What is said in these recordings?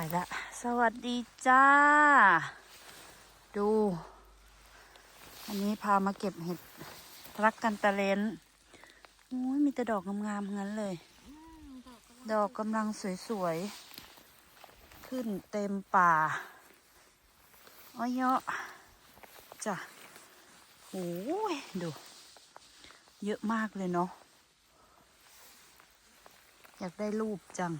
ายละ สวัสดีจ้า ดู อันนี้พามาเก็บเห็ดรักกันตะเลนโอ้ยมีแต่ดอกงามๆงั้นเลย ดอกกำลังสวยๆ ขึ้นเต็มป่าอ้อยเยอะจ้ะโอ้ยดู เยอะมากเลยเนาะอยากได้รูปจัง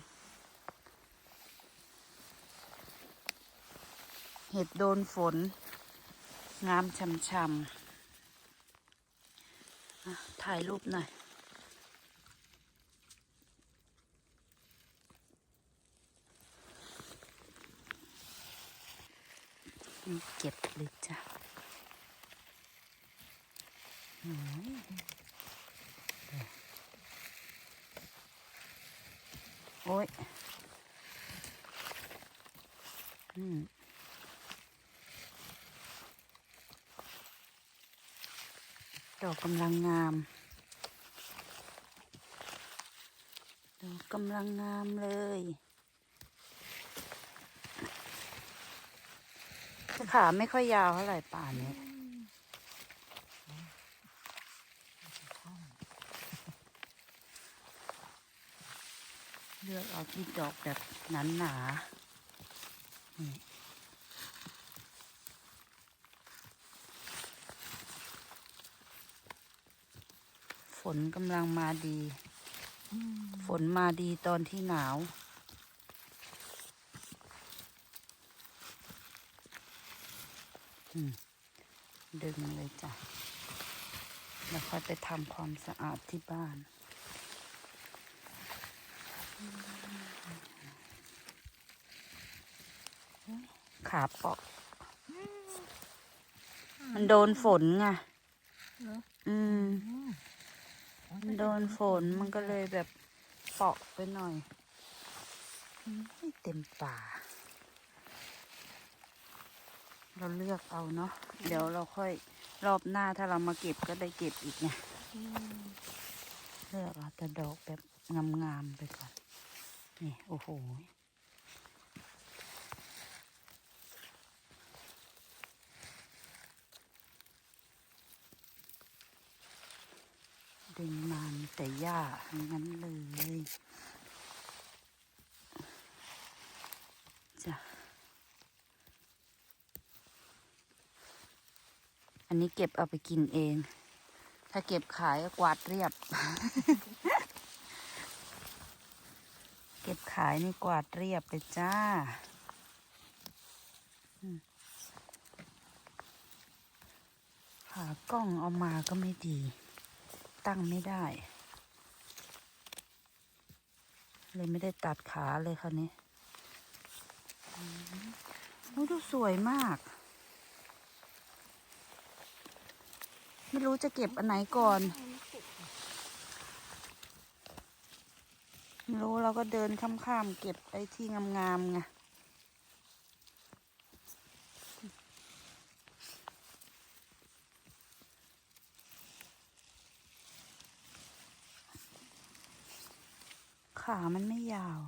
เห็ดโดนฝน งามช่ำๆถ่ายรูปหน่อยนี่เก็บเลยจ้ะโอ้ย อืม อกกำลังงาม ดอกกำลังงามเลยขาไม่ค่อยยาวเท่าไหร่ป่านนี้เลือกเอาที่ดอกแบบหนาหนานี่ นกำลังมาดี ฝนมาดีตอนที่หนาวอืมดึงเลยจ้ะ แล้วค่อยไปทำความสะอาดที่บ้านขาเปาะ มันโดนฝนไงอืม มันโดนฝนมันก็เลยแบบเปาะไปหน่อยอืมไม่เต็มป่า เราเลือกเอาเนาะเดี๋ยวเราค่อยรอบหน้าถ้าเรามาเก็บก็ได้เก็บอีกไงเลือกเอาแต่ดอกแบบงามๆไปก่อน นี่ โอ้โห ดึงมามีแต่หญ้าทั้งนั้นเลยจ้ะอันนี้เก็บเอาไปกินเอง ถ้าเก็บขายก็กวาดเรียบ เก็บขายนี่กวาดเรียบเลยจ้าอืมขากล้องเอามาก็ไม่ดี ตั้งไม่ได้ เลยไม่ได้ตัดขาเลยค่ะนี้โอ้ดูสวยมาก ไม่รู้จะเก็บอันไหนก่อนไม่รู้เราก็เดินข้ามๆเก็บไอ้ที่งามๆไง ขามันไม่ยาว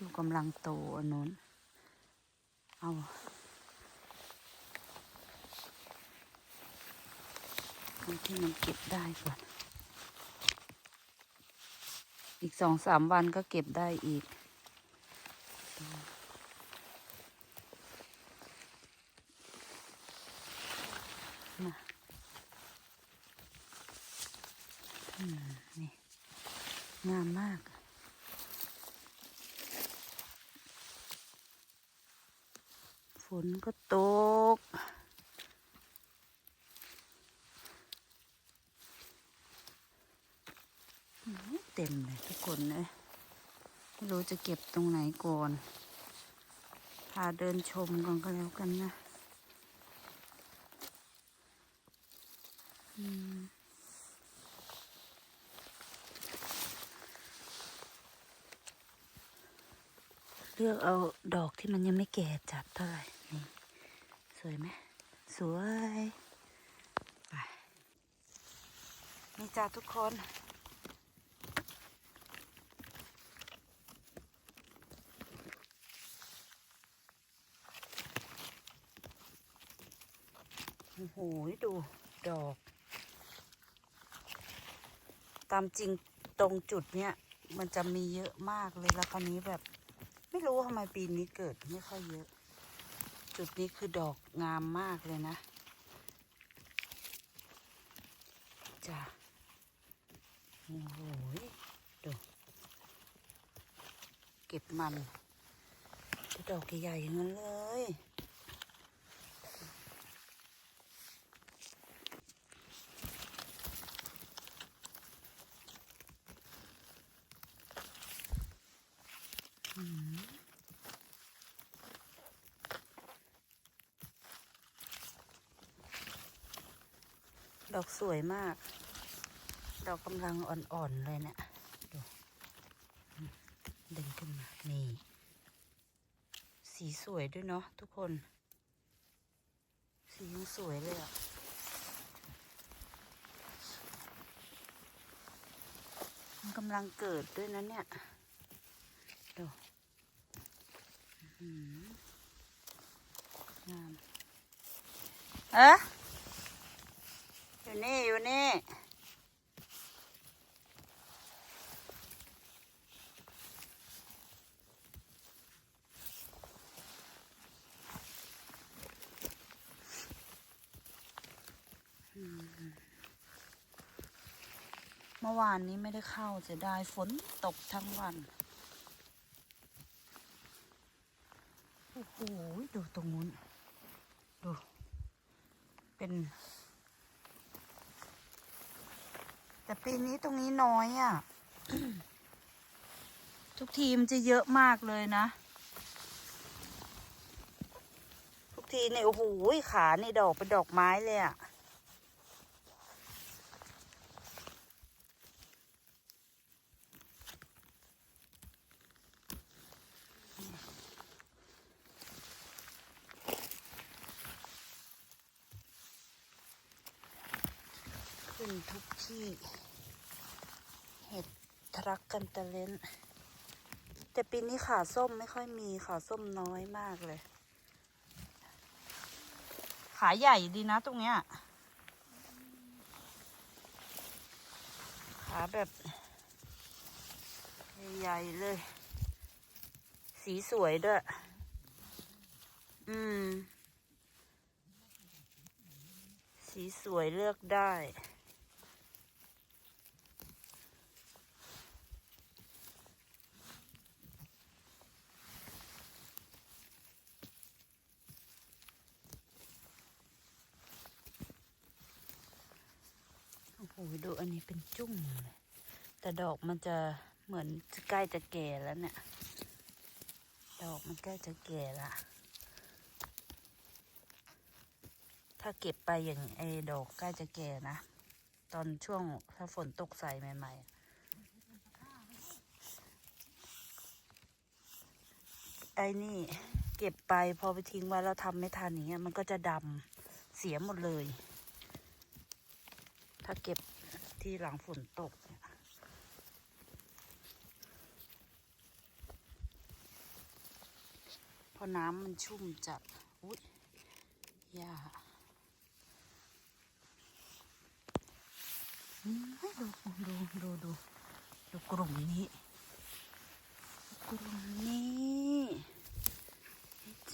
ดูกำลังโตอันนู้น เอาที่มันเก็บได้ก่อน อีกสองสามวันก็เก็บได้อีก มาอืมนี่ งามมาก ฝนก็ตก เต็มเลยทุกคนเลยไม่รู้จะเก็บตรงไหนก่อน พาเดินชมก่อนก็แล้วกันนะ อกเอาดอกที่มันยังไม่แก่จัดเท่าไหร่ นี่ สวยไหม สวยไปนี่จ้าทุกคน โอ้โห ดู ดอก ตามจริงตรงจุดเนี้ยมันจะมีเยอะมากเลยแล้วคราวนี้แบบ ไม่รู้ทำไมปีนี้เกิดไม่ค่อยเยอะ จุดนี้คือดอกงามมากเลยนะจ้ะโอ้โหดูเก็บมันดูดอกใหญ่ๆอย่างนั้นเลย ดอก สวยมาก ดอกกำลังอ่อนๆเลยเนี่ยดูดึงขึ้นมานี่ สีสวยด้วยเนาะทุกคน สียังสวยเลยอะมันกำลังเกิดด้วยนะเนี่ยดูอื้อหืองามเอ๊ะ อยู่นี่ อยู่นี่เมื่อวานนี้ไม่ได้เข้าจะได้ฝนตกทั้งวัน โอ้โห ดูตรงนู้น ดู เป็น แต่ปีนี้ตรงนี้น้อยอะ่ะ ทุกทีมนจะเยอะมากเลยนะ ทุกทีเนี่ยโอ้โหขาในดอกเป็นดอกไม้เลยอะ่ะ ขึ้นทุกที่ เห็ดท รักกันตะเลนแต่ปีนี้ขาส้มไม่ค่อยมีขาส้มน้อยมากเลย ขาใหญ่ดีนะตรงเนี้ย ขาแบบ ใหญ่ๆเลย สีสวยด้วย อืม สีสวยเลือกได้ โอ้โหดูอันนี้เป็นจุ้งเลยแต่ดอกมันจะเหมือนใกล้จะแก่แล้วเนี่ย ดอกมันใกล้จะแก่ละถ้าเก็บไปอย่างไอ้ดอกใกล้จะแก่นะ ตอนช่วงถ้าฝนตกใส่ใหม่ ๆ ไอ้นี่เก็บไปพอไปทิ้งไว้แล้วทำไม่ทันอย่างเงี้ยมันก็จะดำเสียหมดเลย ถ้าเก็บที่หลังฝนตกเนี่ยพอน้ำมันชุ่มจัด อุ้ยหญ้าดูดูดูดูดูกลุ่มนี้ กลุ่มนี้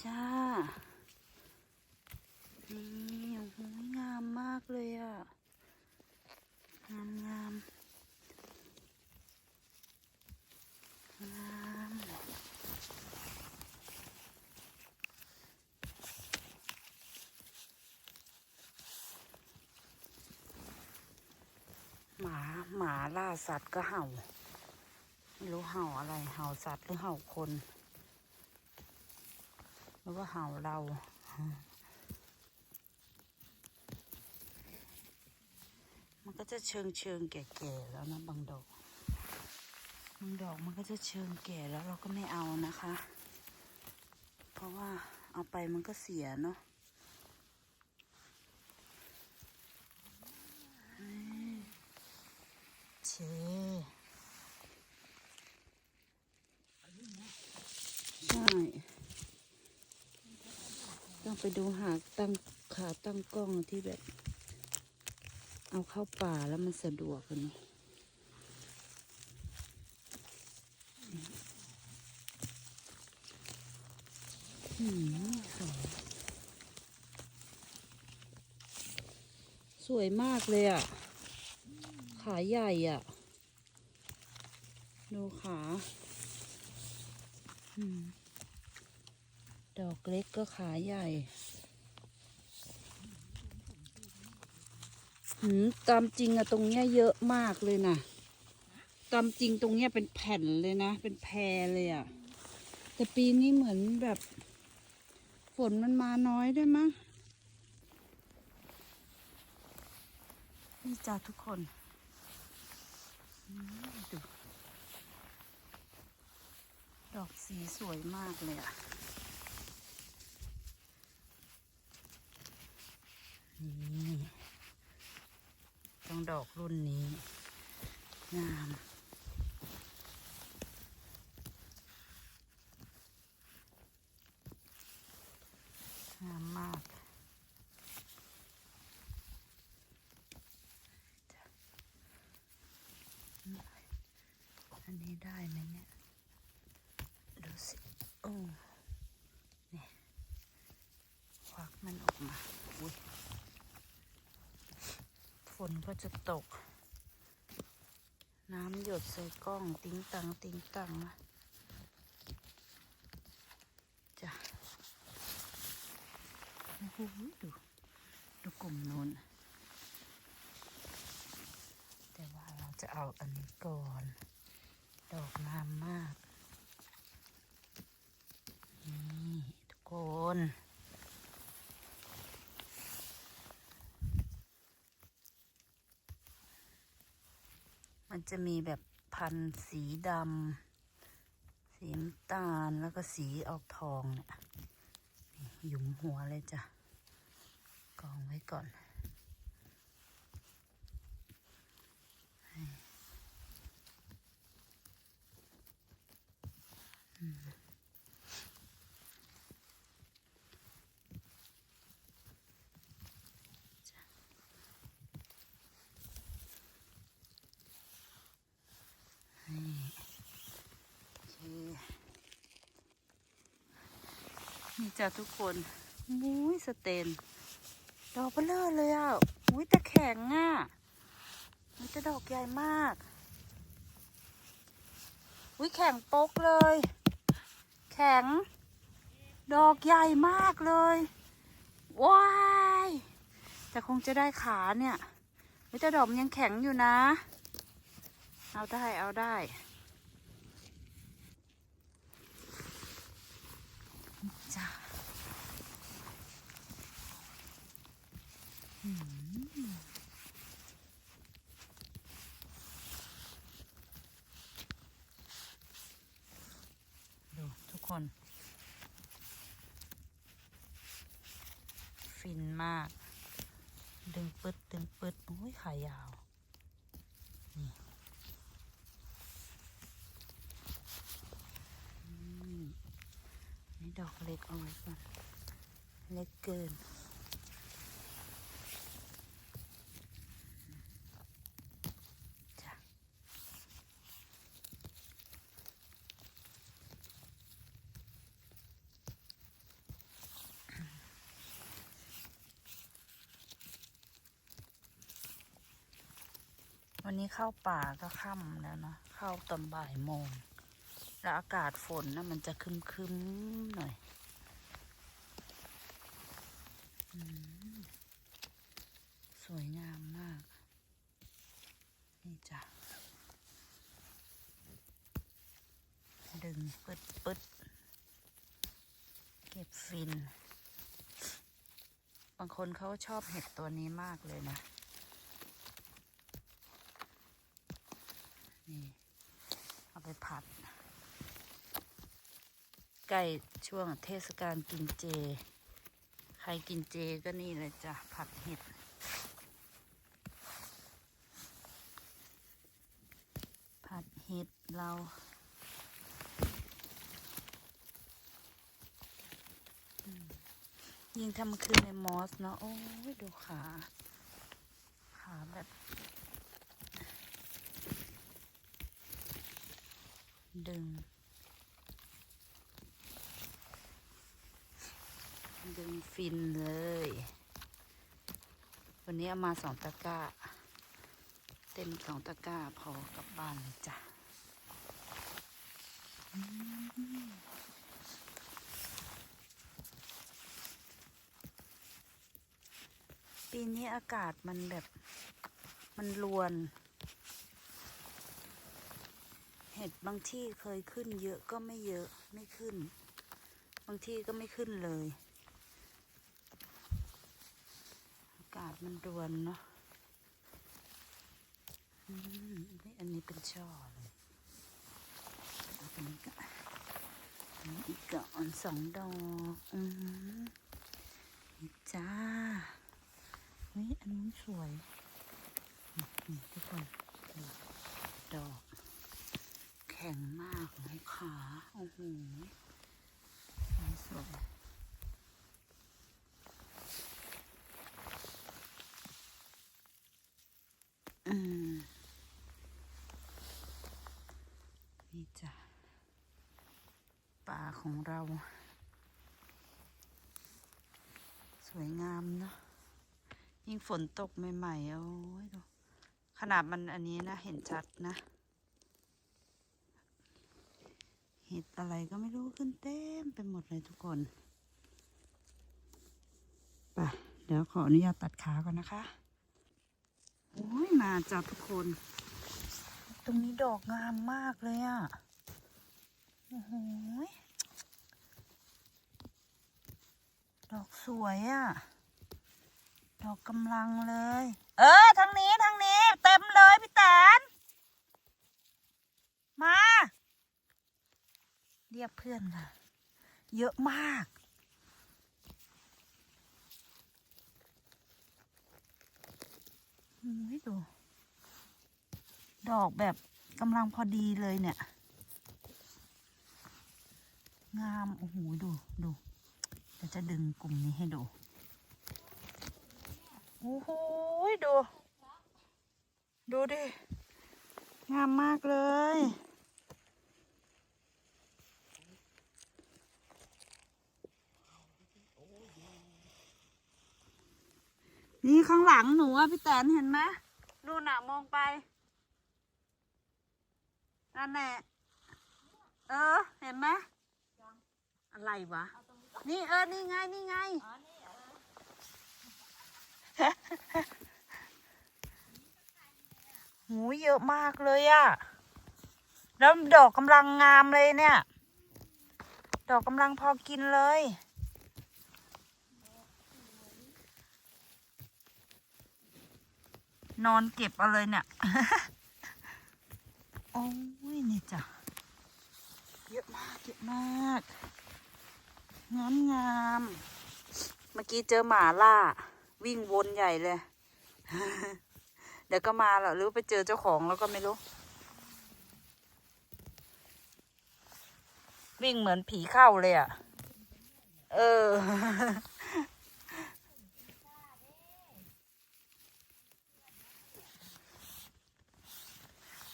จ้า นี่โอ้โหงามมากเลยอะามงามงามหมาหมาล่าสัตว์ก็เห่า ไม่รู้เห่าอะไรเห่าสัตว์หรือเห่าคนหรือว่าเห่าเรา มันก็จะเชิงเชิงแก่ๆแล้วนะบางดอกบางดอกมันก็จะเชิงแก่แล้วเราก็ไม่เอานะคะ เพราะว่าเอาไปมันก็เสียเนาะเชใช่ต้องไปดูหาตั้งขาตั้งกล้องที่แบบ เอาเข้าป่าแล้วมันสะดวกกันนี้อืมสวยสวยมากเลยอะ ขาใหญ่อะ ดูขาดอกเล็กก็ขาใหญ่ หืม ตามจริงอะตรงเนี้ยเยอะมากเลยนะตามจริงตรงเนี้ยเป็นแผ่นเลยนะ เป็นแพรเลยอะแต่ปีนี้เหมือนแบบ ฝนมันมาน้อยด้วยมั้งนี่จ้าทุกคนดูดอกสีสวยมากเลยอะนี่ ต้องดอกรุ่นนี้ งามงามมากอันนี้ได้ไหมเนี่ย ดูสิ โอ้เนี่ยควักมันออกมา อุ้ย ฝน ก็จะตก น้ำหยดใส่กล้องติ้งตังติ้งตังนะจ้ะโอ้โหดูดูกลุ่มโน้นแต่ว่าเราจะเอาอันนี้ก่อน ดอกงามมาก นี่ ทุกคน จะมีแบบพันสีดำสีน้ำตาลแล้วก็สีออกทองเนี่ยหยุมหัวเลยจ้ะกองไว้ก่อนอืมจ้ะนี่โอเคนี่ จ้ะทุกคนมุ้ยสเตน ดอกเบลอเลยอะ อุ้ยแต่แข็งอะมันจะดอกใหญ่มาก อุ้ยแข็งปกเลย แข็ง ดอกใหญ่มากเลย ว้าย แต่คงจะได้ขาเนี่ยอุ้ยแต่ดอกมันยังแข็งอยู่นะ เอาได้เอาได้ ดูทุกคน ฟินมาก ดึงปึ๊ดดึงปึ๊ดโอ้ยขายาว นี่อืมนี่ดอกเล็กเอาไว้ก่อน เล็กเกิน วันนี้เข้าป่าก็ค่ำแล้วนะเข้าตอนบ่ายโมง แล้วอากาศฝนนะมันจะครึมหน่อยอสวยงามมาก นี่จ้ะ ดึงปึ๊ดปึ๊ดเก็บฟิน บางคนเขาชอบเห็ดตัวนี้มากเลยนะ นี่ เอาไปผัด ใกล้ช่วงเทศกาลกินเจ ใครกินเจก็นี่เลยจ้ะ ผัดเห็ด ผัดเห็ดเราอยิงทำคืนในมอสเนาะ โอ้ย ดูขา ขาแบบดึง ดึง ฟินเลย วันนี้เอามาสองตะกร้า เต็มสองตะกร้าพอกลับบ้านเลยจ้ะปีนี้อากาศมันแบบมันรวน เห็ดบางที่เคยขึ้นเยอะก็ไม่เยอะไม่ขึ้น บางที่ก็ไม่ขึ้นเลย อากาศมันรวนเนาะอืมเฮ้ยอันนี้เป็นช่อเลยเอาอันนี้ก็อันนี้อีกก่อนสองดอกอืมนี่จ้าเฮ้ยอันนู้สวยนี่ทุกคนดูดอก แข็งมากเลยขาโอ้โหสวยอืม นี่จ้ะป่า ของเรา สวยงามเนาะยิ่งฝนตกใหม่ๆโอ้ยดูขนาดมันอันนี้นะ เห็นชัดนะ เห็ดอะไรก็ไม่รู้ขึ้นเต็มไปหมดเลยทุกคนไปเดี๋ยวขออนุญาตตัดขาก่อนนะคะ โอ้ยมาจ้าทุกคน ตรงนี้ดอกงามมากเลยอะ่ะ โอ้โหย ดอกสวยอะ่ะ ดอกกำลังเลย เออทางนี้ทางนี้ เต็มเลยพี่แตนมา เรียกเพื่อนมาเยอะมากอุ้ยดู ดอกแบบกำลังพอดีเลยเนี่ย งาม โอ้โห ดู ดู ดี๋ยวจะดึงกลุ่มนี้ให้ดู โอ้โหดู ดูดิ งามมากเลย นี่ข้างหลังหนูอะพี่แตนเห็นไหมนู่นน่ะมองไปนั่นแหละเออ เห็นไหมอะไรวะ นี่เออ นี่ไง นี่ไง หูเยอะมากเลยอะแล้วดอกกำลังงามเลยเนี่ย ดอกกำลังพอกินเลย นอนเก็บเอาเลยเนี่ย โอ้ยนี่จ้ะ เยอะมาก เยอะมาก งามงาม เมื่อกี้เจอหมาล่า วิ่งวนใหญ่เลย เดี๋ยวก็มาหรอหรือไปเจอเจ้าของแล้วก็ไม่รู้ วิ่งเหมือนผีเข้าเลยอะ เออ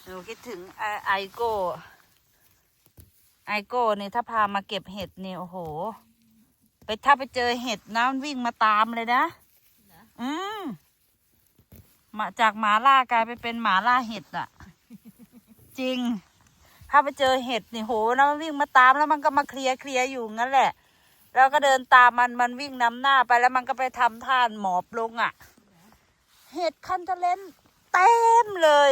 หนูคิดถึงไอไอโก้ไอโก้เนี่ยถ้าพามาเก็บเห็ดเนี่ยโอ้โห ไปถ้าไปเจอเห็ดนะมันวิ่งมาตามเลยนะ อืมมาจากหมาล่ากลายไปเป็นหมาล่าเห็ดอะจริง ถ้าไปเจอเห็ดนี่โหนะมันวิ่งมาตามแล้วมันก็มาเคลียร์เคลียร์อยู่งั้นแหละ แล้วก็เดินตามมันมันวิ่งนำหน้าไปแล้วมันก็ไปทำท่านหมอบลงอะเห็ดคันทะเลนเต็มเลย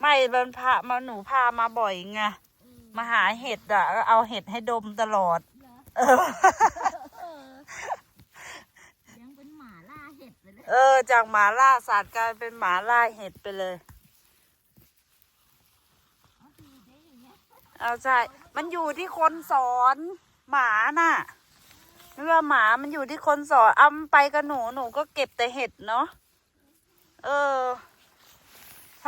ไม่มันพามาหนูพามาบ่อยไง มาหาเห็ดอะก็เอาเห็ดให้ดมตลอด เออ ยังเป็นหมาล่าเห็ดไปเลยเออ จากหมาล่าสัตว์กลายเป็นหมาล่าเห็ดไปเลยเอาใช่ มันอยู่ที่คนสอนหมาน่ะเรือหมามันอยู่ที่คนสอนเอามันไปกับหนูหนูก็เก็บแต่เห็ดเนาะ เออ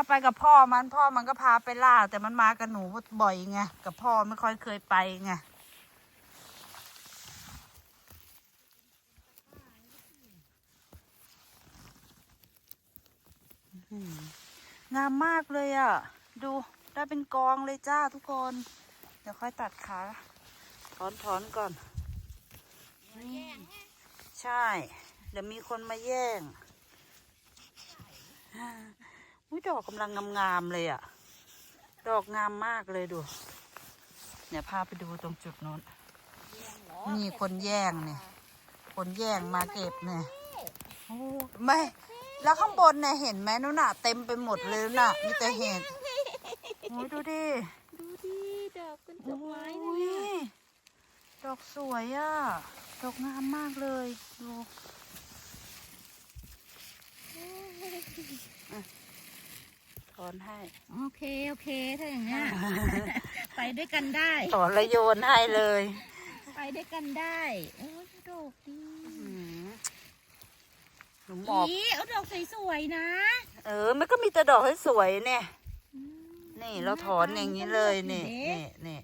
ถ้าไปกับพ่อมันพ่อมันก็พาไปล่า แต่มันมากับหนูบ่อยไงกับพ่อไม่ค่อยเคยไปไงงามมากเลยอะ ดูได้เป็นกองเลยจ้าทุกคน เดี๋ยวค่อยตัดขาถอนถอนก่อนนี่ใช่ เดี๋ยวมีคนมาแย่ง อุ้ยดอกกำลังงามๆเลยอะ่ะ ดอกงามมากเลยดู เนี่ยพาไปดูตรงจุดโน้น นี่คนแย่งเนี่ย คนแย่งมาเก็บเนี่ยโอ้ไม่ แล้วข้างบนเนี่ยเห็นไหมนู่นน่ะ เต็มไปหมดเลยน่ะ มีแต่เห็ดโอ้ยดูดิ ดูดิดอกเป็นดโอ้อกไม้ยนะเนี่ยดอกสวยอะ่ะ ดอกงามมากเลย ดูอะ ถอนให้ โอเค โอเค ถ้าอย่างเงี้ย ไปด้วยกันได้ ถอนแล้วโยนให้เลย ไปด้วยกันได้ โอ้ยดอกดีอืมหนูหมอบอีเอาดอกสวยๆนะ เออ มันก็มีแต่ดอกสวยๆเนี่ยอืมนี่เราถอนอย่างนี้เลยนี่เด็นี่นี่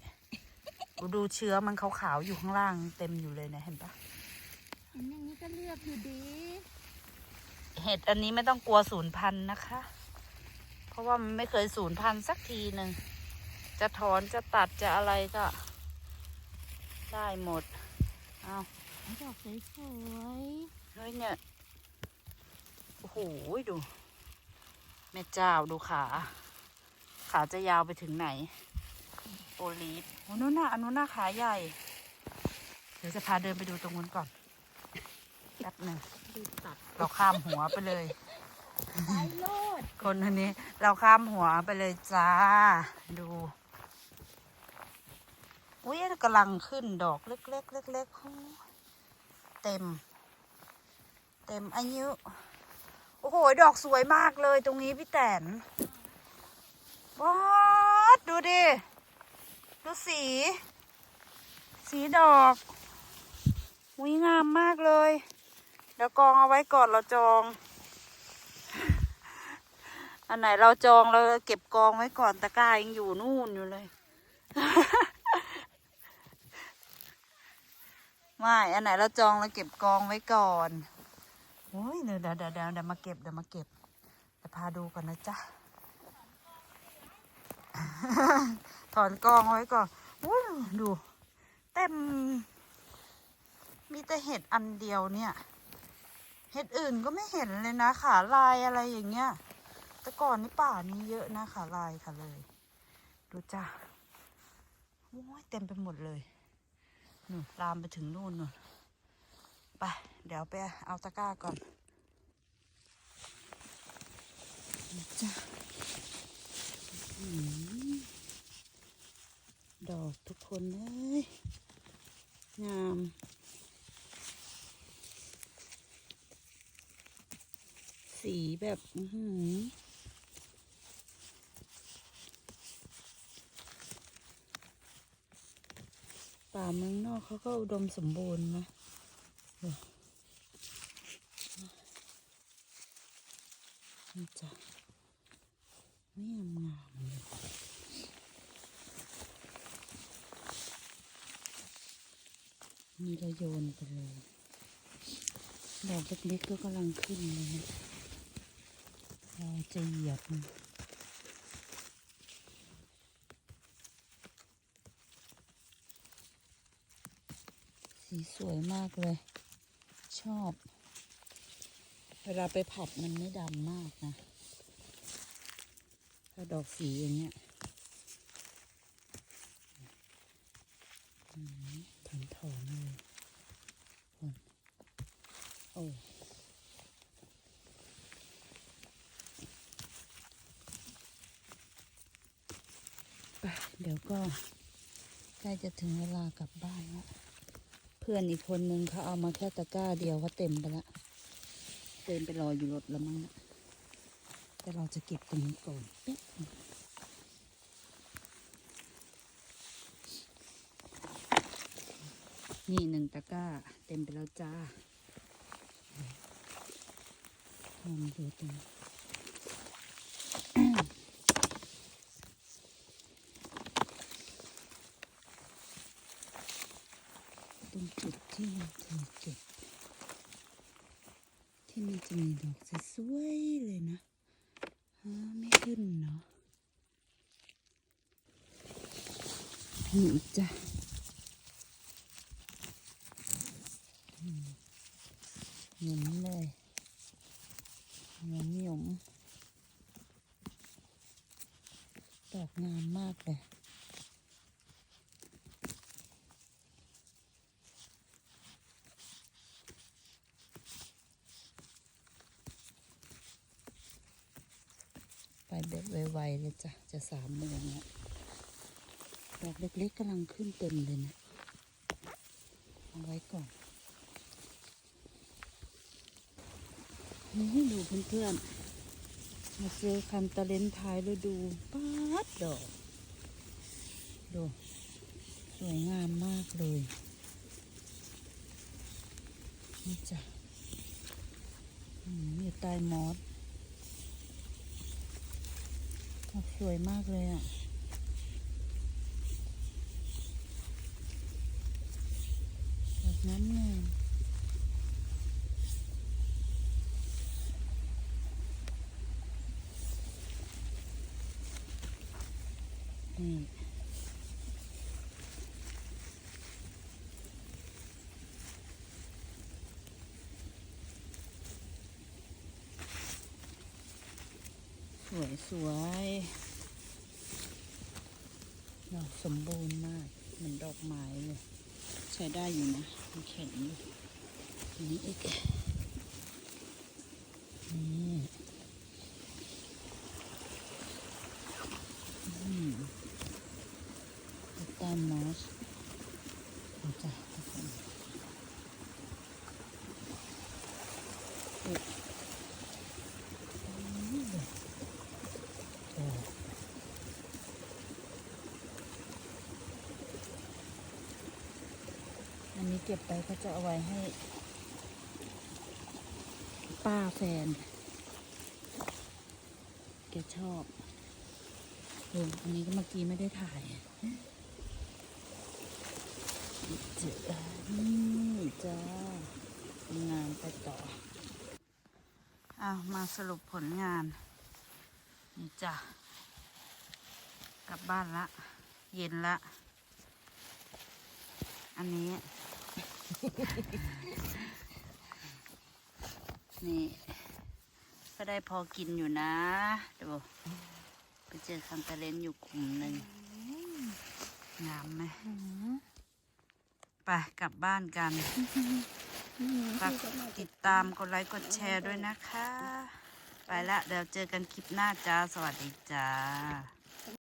ดูดูเชื้อมันขาวๆอยู่ข้างล่างเต็มอยู่เลยเนี่ยเห็นปะเห็นอย่างนี้ก็เลือกอยู่ดี เห็ดอันนี้ไม่ต้องกลัวสูญพันธุ์นะคะ เพราะว่ามันไม่เคยสูญพันธุ์สักทีหนึ่ง จะถอนจะตัดจะอะไรก็ ได้หมด เอาเอาดอกสวยเฮ้ยเนี่ย โอ้โห ดู แม่เจ้าดูขา ขาจะยาวไปถึงไหน โอลีฟโอ้นู้นน่ะอันนู้นน่ะขาใหญ่ เดี๋ยวจะพาเดินไปดูตรงนู้นก่อนแป๊บหนึ่งๆดูตัดเราข้ามหัวไปเลย ไปโลดคนคนนี้เราข้ามหัวไปเลยจ้า ดูอุ้ยกำลังขึ้นดอกเล็กๆเล็กๆเต็ม เต็มอายุโอ้โห ดอกสวยมากเลยตรงนี้พี่แตนว้าดดูดิ ดูสี สีดอกวิงามมากเลย เดี๋ยวกองเอาไว้ก่อนเราจอง อันไหนเราจองเราเก็บกองไว้ก่อนตะกร้ายังอยู่นู่นอยู่เลย ไม่ อันไหนเราจองเราเก็บกองไว้ก่อนโอ้ยเดี๋ยวเดี๋ยวเดี๋ยวเดี๋ยวมาเก็บเดี๋ยวมาเก็บเดี๋ยวพาดูก่อนนะจ๊ะ ถอนกองไว้ก่อนอู้ดูเต็ม มีแต่เห็ดอันเดียวเนี่ย เห็ดอื่นก็ไม่เห็นเลยนะขาลายอะไรอย่างเงี้ย แต่ก่อนนี่ป่านี้เยอะนะขาลายค่ะเลย ดูจ้าโอ้ยเต็มไปหมดเลยนู่นลามไปถึงนู่นนู่นไปเดี๋ยวไปเอาตะกร้าก่อนจ้าดอกทุกคนเลยงามสีแบบ อื้อหือ ป่าเมืองนอกเขาก็อุดมสมบูรณ์นะนี่จ้ะไม่งามงมๆเลยนี่เราโยนไปเลย ดอกเล็กๆก็กำลังขึ้นเลยนะเราจะเหยียบ สีสวยมากเลย ชอบ เวลาไปผัดมันไม่ดำมากนะ ถ้าดอกสีอย่างเงี้ยถอนถอนๆเลยคนโอ้ ไปเดี๋ยวก็ใกล้จะถึงเวลากลับบ้านแล้วเพื่ อนอีกคนนึงเขาเอามาแค่ตะกร้าเดียวเขาเต็มไปละ เต็มไปรออยู่รถแล้วมั้งนะแต่เราจะเก็บตรงนี้ก่อนแป๊บนึงนี่หนึ่งตะกร้า เต็มไปแล้วจ้าลองดูตรง รงจุด ที่เราเคยเก็บที่มันจะมีดอกสวยเลยนะฮะไม่ขึ้นเนาะนี่จ้ะอืมหยุมเลยหยุมหยุมดอกงามมากเลย ไป แบบไวๆเลยจ้ะ จะสามโมงแล้วดอกเล็กๆกำลังขึ้นเต็มเลยนะเอาไว้ก่อนนี่ดูเพื่อนๆ มาซื้อคันตะเลนท้ายฤดูป๊าดดอก ดู สวยงามมากเลย นี่จ้ะอืมอยู่ใต้มอส ดอก สวยมากเลยอะดอกน้ำงามนี่ สวยดอกสมบูรณ์มากเหมือนดอกไม้เลย ใช้ได้อยู่นะมันแข็งอยู่นี้อีกนี่อืมต้นมอสเอาจ้ะทุกคนอุ๊ยอืมโอ้ อันนี้เก็บ ไปก็จะเอาไว้ให้ ป้าแฟนแกชอบเอออันนี้ก็เมื่อกี้ไม่ได้ถ่ายเจอนี่จ้างานไปต่ออ้ามาสรุปผลงาน นี่จ้ะ กลับบ้านละ เย็นละ อันนี้ นี่ ก็ได้พอกินอยู่นะดูไปเจอคันตะเลนอยู่กลุ่มหนึ่งงามไหมไปกลับบ้านกันฝากติดตามกดไลค์กดแชร์ด้วยนะคะ ไปละเดี๋ยวเจอกันคลิปหน้าจ้า สวัสดีจ้า